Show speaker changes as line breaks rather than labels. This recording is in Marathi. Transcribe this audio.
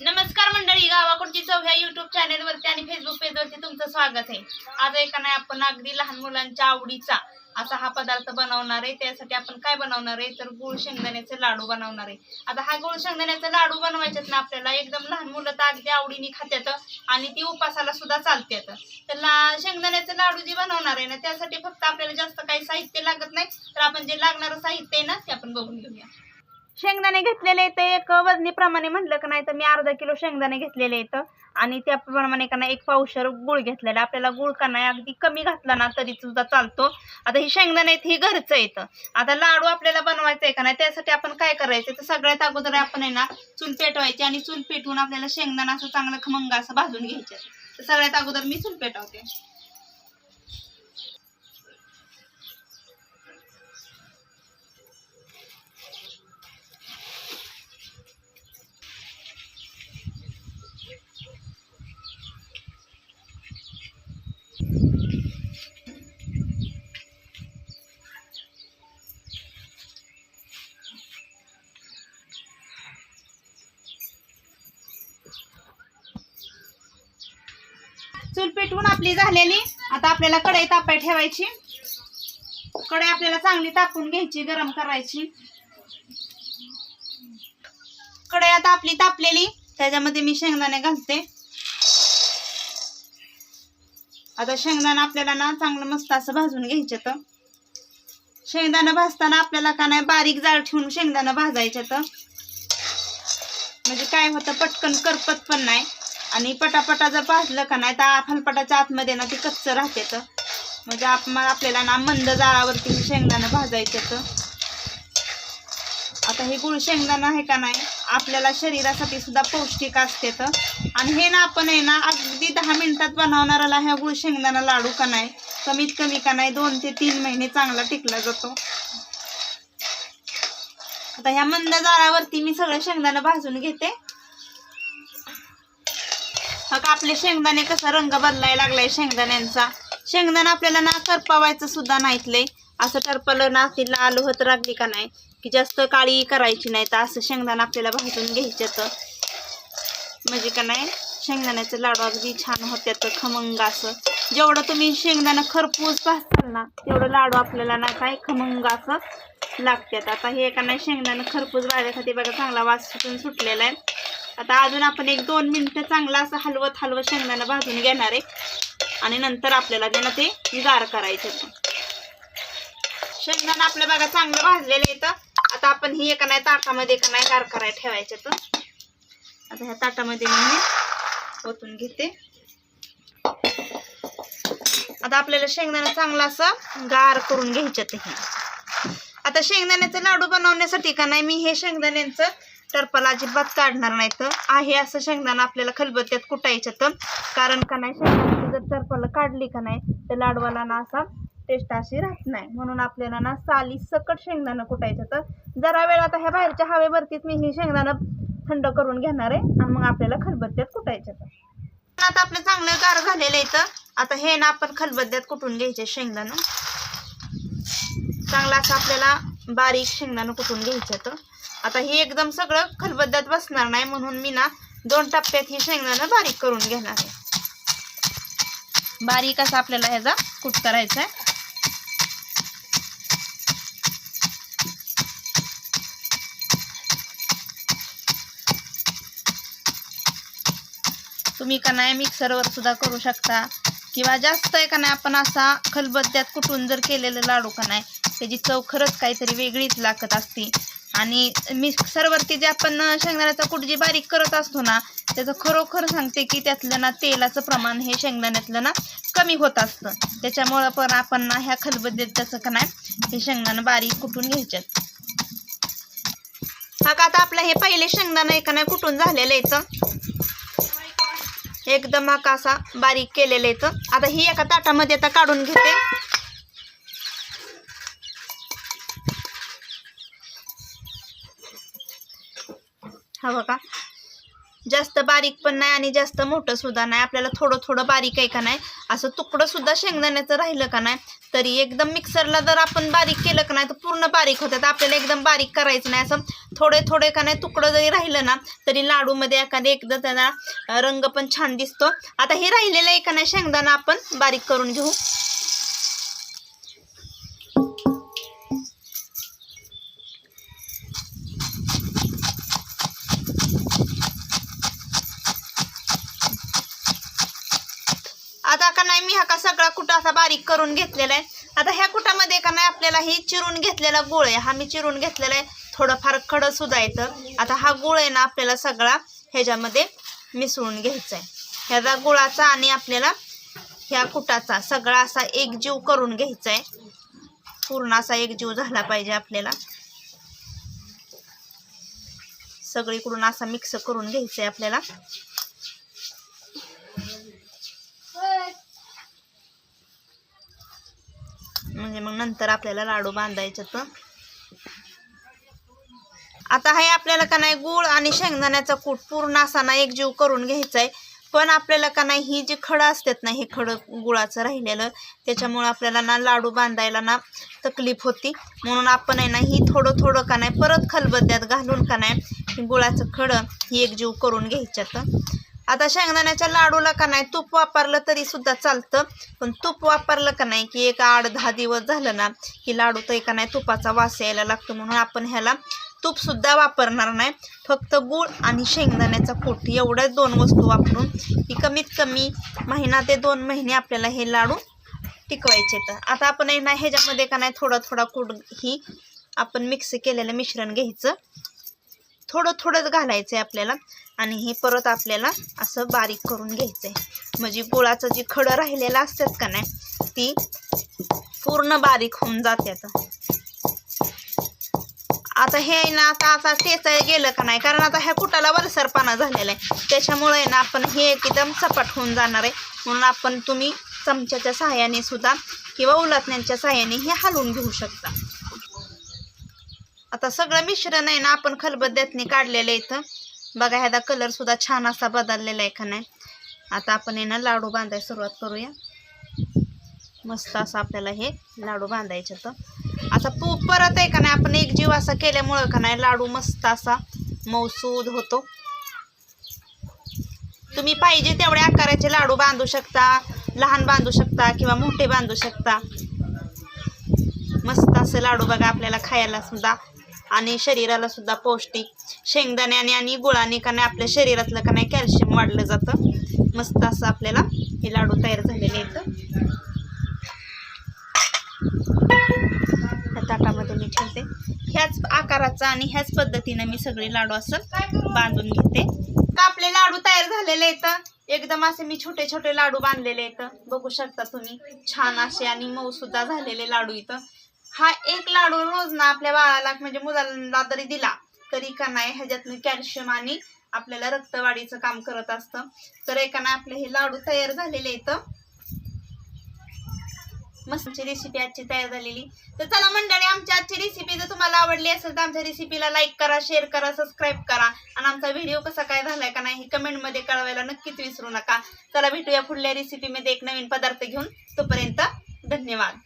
नमस्कार मंडळी गावाकडची चव ह्या युट्यूब चॅनेलवरती आणि फेसबुक पेजवरती तुमचं स्वागत आहे. आज एका नाही आपण अगदी लहान मुलांच्या आवडीचा असा हा पदार्थ बनवणार आहे. त्यासाठी आपण काय बनवणार आहे? तर गुळ शेंगदाण्याचे लाडू बनवणार आहे. आता हा गुळ शेंगदाण्याचे लाडू बनवायचेत ना आपल्याला एकदम लहान मुलं तर अगदी आवडीने खात्यात आणि ती उपासाला सुद्धा चालतात तर ला शेंगदाण्याचे लाडू जे बनवणार आहे ना त्यासाठी फक्त आपल्याला जास्त काही साहित्य लागत नाही. तर आपण जे लागणारं साहित्य आहे ना ते आपण बघून घेऊया. शेंगदाणे घेतलेले ते एक वजनीप्रमाणे म्हटलं का नाही तर मी अर्धा किलो शेंगदाणे घेतलेले आहेत. आणि त्याप्रमाणे का नाही एक पावशर गुळ घेतलेला. आपल्याला गुळ का नाही अगदी कमी घातला ना तरी सुद्धा चालतो. आता ही शेंगदाणे आहेत ही घरचं येतं आता लाडू आपल्याला बनवायचं आहे का नाही त्यासाठी आपण काय करायचं? तर सगळ्यात अगोदर आपण आहे ना चूल पेटवायची आणि चूल पेटवून आपल्याला शेंगदाणा असं चांगलं खमंग असं भाजून घ्यायचं. तर सगळ्यात अगोदर मी चूल पेटवते. चूल पेटवून आपली झालेली. आता आपल्याला कढई तापाय ठेवायची. कढई आपल्याला चांगली तापून घ्यायची गरम करायची. कढई आता आपली तापलेली. त्याच्यामध्ये मी शेंगदाणे घालते. आता शेंगदाणा आपल्याला ना चांगलं मस्त असं भाजून घ्यायचं तर. शेंगदाणा भाजताना आपल्याला का नाही बारीक जाळ ठेवून शेंगदाणा भाजायचं तर. म्हणजे काय होतं पटकन करपत पण नाही. आणि पटापटा जर भाजलं का नाही तर फलपटाच्या आतमध्ये ना ती कच्च राहते तर. म्हणजे आप आपल्याला ना मंद जाळावरती शेंगदाणं शेंगदाणा भाजायचं तर. आता हे गुळ शेंगदाणा आहे का नाही आपल्याला शरीरासाठी सुद्धा पौष्टिक असते तर. आणि हे ना आपण आहे ना अगदी दहा मिनिटात बनवणाऱ्याला ह्या गुळ शेंगदाणा लाडू का नाही कमीत कमी का नाही दोन ते तीन महिने चांगला टिकला जातो. आता ह्या मंद जाळावरती मी सगळं शेंगदाणा भाजून घेते. मग आपले शेंगदाणे कसा रंग बदलायला लागलाय शेंगदाण्यांचा. शेंगदाणा आपल्याला ना करपावायचं सुद्धा नाहीत लय. असं टरपलं ना ती लाल होत लागली का नाही. की जास्त काळी करायची नाही तर असं शेंगदाणा आपल्याला भाजून घ्यायचं तर. म्हणजे का नाही शेंगदाण्याचं लाडू अगदी छान होत्यात खमंग असं. जेवढं तुम्ही शेंगदाणा खरपूस भाजताल ना तेवढं लाडू आपल्याला ना काय खमंग असं लागतात आता हे का नाही शेंगदाणं खरपूस भाजण्यासाठी बघा चांगला वास सुटून सुटलेला आहे. आता अजून आपण एक दोन मिनटं चांगलं असं हलवत हलवत शेंगदाणा भाजून घेणार आहे. आणि नंतर आपल्याला त्यांना ते गार करायचं आहे. शेंगदाणा आपलं बघा चांगलं भाजलेलं येतं आता आपण ही एका नाही ताटामध्ये एका नाही गार करायला ठेवायचं तर. आता ह्या ताटामध्ये मी हे ओतून घेते. आता आपल्याला शेंगदाणा चांगला असं गार करून घ्यायचं ते हे. आता शेंगदाण्याचे लाडू बनवण्यासाठी का नाही मी हे शेंगदाण्यांचं टरपल अजिबात काढणार नाही तर. आहे असं शेंगदाणा आपल्याला खलबत्त्यात कुटायचं तर. कारण का नाही शेंगदाण्याची जर टरपल काढली का नाही तर लाडवाला ना असा टेस्ट अशी राहत नाही. म्हणून आपल्याला ना साली सकट शेंगदाणं कुटायचं. तर जरा वेळ आता ह्या बाहेरच्या हवेवरतीच मी हे शेंगदाणं थंड करून घेणार आहे आणि मग आपल्याला खलबत्त्यात कुटायचं तर आता आपलं चांगलं गार झालेलं आहे तर आता हे ना आपण खलबत्त्यात कुटून घ्यायचे शेंगदाणं. चांगलं असं आपल्याला बारीक शेंगदाणं कुटून घ्यायचं तर. आता हे एकदम सगळं खलबद्द्यात बसणार नाही म्हणून मी ना दोन टप्प्यात ही शेंगदाणं बारीक करून घेणार आहे. बारीक असं आपल्याला ह्याचा कुट करायचा आहे. तुम्ही का नाही मिक्सरवर सुद्धा करू शकता. किंवा जास्त आहे का नाही आपण असा खलबत्त्यात कुठून जर केलेलं लाडू का नाही त्याची चव खरंच काहीतरी वेगळीच लागत असते. आणि मिक्सरवरती जे आपण शेंगदाण्याचा कूट जे बारीक करत असतो ना त्याचं खरोखर सांगते की त्यातलं ना तेलाचं प्रमाण हे शेंगदाण्यातलं ना कमी होत असतं. त्याच्यामुळं पण आपण ना ह्या खलबद्द्यात त्याचं का नाही हे शेंगदाणं बारीक कुटून घ्यायच्यात हा का आता आपलं हे पहिले शेंगदाणं एका नाही कुटून झालेलं याचं एकदम हा असा बारीक केलेलं इथं. आता ही एका ताटामध्ये आता काढून घेते. हा बघा. जास्त बारीक पण नाही आणि जास्त मोठं सुद्धा नाही. आपल्याला थोडं थोडं बारीक आहे का नाही? असं तुकडं सुद्धा शेंगदाण्याचं राहिलं का नाही? तरी एकदम मिक्सरला जर आपण बारीक केलं का नाही तर पूर्ण बारीक होतात. आपल्याला एकदम बारीक करायचं नाही. असं थोडे थोडे का नाही तुकडं जरी राहिलं ना तरी लाडूमध्ये एखादे एकदा त्याला रंग पण छान दिसतो. आता हे राहिलेलं आहे का नाही शेंगदाणा आपण बारीक करून घेऊ. नाही मी हा का सगळा कुटा असा बारीक करून घेतलेला आहे. आता ह्या कुटामध्ये का नाही आपल्याला ही चिरून घेतलेला गुळ आहे. हा मी चिरून घेतलेला आहे. थोडंफार खडं सुद्धा येतं. आता हा गुळ आहे ना आपल्याला सगळा ह्याच्यामध्ये मिसळून घ्यायचा आहे. ह्याचा गुळाचा आणि आपल्याला ह्या कुटाचा सगळा असा एकजीव करून घ्यायचा आहे. पूर्ण असा एकजीव झाला पाहिजे आपल्याला. सगळीकडून असा मिक्स करून घ्यायचा आहे आपल्याला. म्हणजे मग नंतर आपल्याला लाडू बांधायचे तर. आता हे आपल्याला का नाही गुळ आणि शेंगदाण्याचा कूट पूर्ण असा ना एकजीव करून घ्यायचा आहे पण आपल्याला का नाही ही जी खडं असतात ना हे खडं गुळाचं राहिलेलं त्याच्यामुळं आपल्याला ना लाडू बांधायला ना तकलीफ होती. म्हणून आपण आहे ना ही थोडं थोडं का नाही परत खलबत्त्यात घालून का नाही गुळाचं खडं ही एकजीव करून घ्यायच्यात. आता शेंगदाण्याच्या लाडूला का नाही? तूप वापरलं तरी सुद्धा चालतं. पण तूप वापरलं का नाही? की एक आठ दहा दिवस झालं ना की लाडू तर का नाही तुपाचा वास यायला लागतो म्हणून आपण ह्याला तूपसुद्धा वापरणार नाही. फक्त गूळ आणि शेंगदाण्याचा कूट एवढ्याच दोन वस्तू वापरून ही कमीत कमी महिना ते दोन महिने आपल्याला हे लाडू टिकवायचे तर आता आपण ह्याच्यामध्ये का नाही थोडा थोडा कूट ही आपण मिक्स केलेलं मिश्रण घ्यायचं. थोडं थोडंच घालायचं आहे आपल्याला. आणि हे परत आपल्याला असं बारीक करून घ्यायचं आहे म्हणजे गुळाचं जी खडं राहिलेलं असतात का नाही ती पूर्ण बारीक होऊन जाते आता. आता हे आहे ना आता आता तेच गेलं का नाही? कारण आता ह्या कुटाला वरसरपणा झालेला आहे. त्याच्यामुळे आहे ना आपण हे एकदम सपाट होऊन जाणार आहे. म्हणून आपण तुम्ही चमच्याच्या सहाय्याने सुद्धा किंवा उलटण्यांच्या सहाय्याने हे हलवून घेऊ शकता. आता सगळं मिश्रण आहे ना आपण खलबत्त्यातनी काढलेलं आहे इथं. बघा ह्याचा कलर सुद्धा छान असा बदललेला आहे का नाही. आता आपण आहे ना लाडू बांधायला सुरुवात करूया. मस्त असं आपल्याला हे लाडू बांधायचे तर. आता पू परत आहे का नाही आपण एक जीव असा केल्यामुळं का नाही लाडू मस्त असा मौसूद होतो. तुम्ही पाहिजे तेवढ्या आकाराचे लाडू बांधू शकता लहान बांधू शकता किंवा मोठे बांधू शकता. मस्त असं लाडू बघा आपल्याला खायला सुद्धा आणि शरीराला सुद्धा पौष्टिक. शेंगदाण्याने आणि गुळाने का नाही आपल्या शरीरातलं का नाही कॅल्शियम वाढलं जातं. मस्त असं आपल्याला हे लाडू तयार झालेले आहेत. ताटामध्ये मी ठेवते. ह्याच आकाराचा आणि ह्याच पद्धतीने मी सगळे लाडू असं बांधून घेते. का आपले लाडू तयार झालेले आहेत? एकदम असे मी छोटे छोटे लाडू बांधलेले आहेत. बघू शकता तुम्ही. छान असे आणि मऊ सुद्धा झालेले लाडू इथं. हा एक लाडू रोज ना आपल्या बाळाला म्हणजे मुलांना जरी दिला. तरी का नाही ह्याच्यातनं कॅल्शियम आणि आपल्याला रक्तवाढीचं काम करत असतं. तर एका ना आपले हे लाडू तयार झालेले आहेत. मस्तची रेसिपी आजची तयार झालेली. तर चला मंडळी आमची आजची रेसिपी जर तुम्हाला आवडली असेल तर आमच्या रेसिपीला लाईक करा शेअर करा सबस्क्राईब करा. आणि आमचा व्हिडिओ कसा काय झालाय का नाही हे कमेंटमध्ये कळवायला नक्कीच विसरू नका. चला भेटूया पुढल्या रेसिपीमध्ये एक नवीन पदार्थ घेऊन. तोपर्यंत धन्यवाद.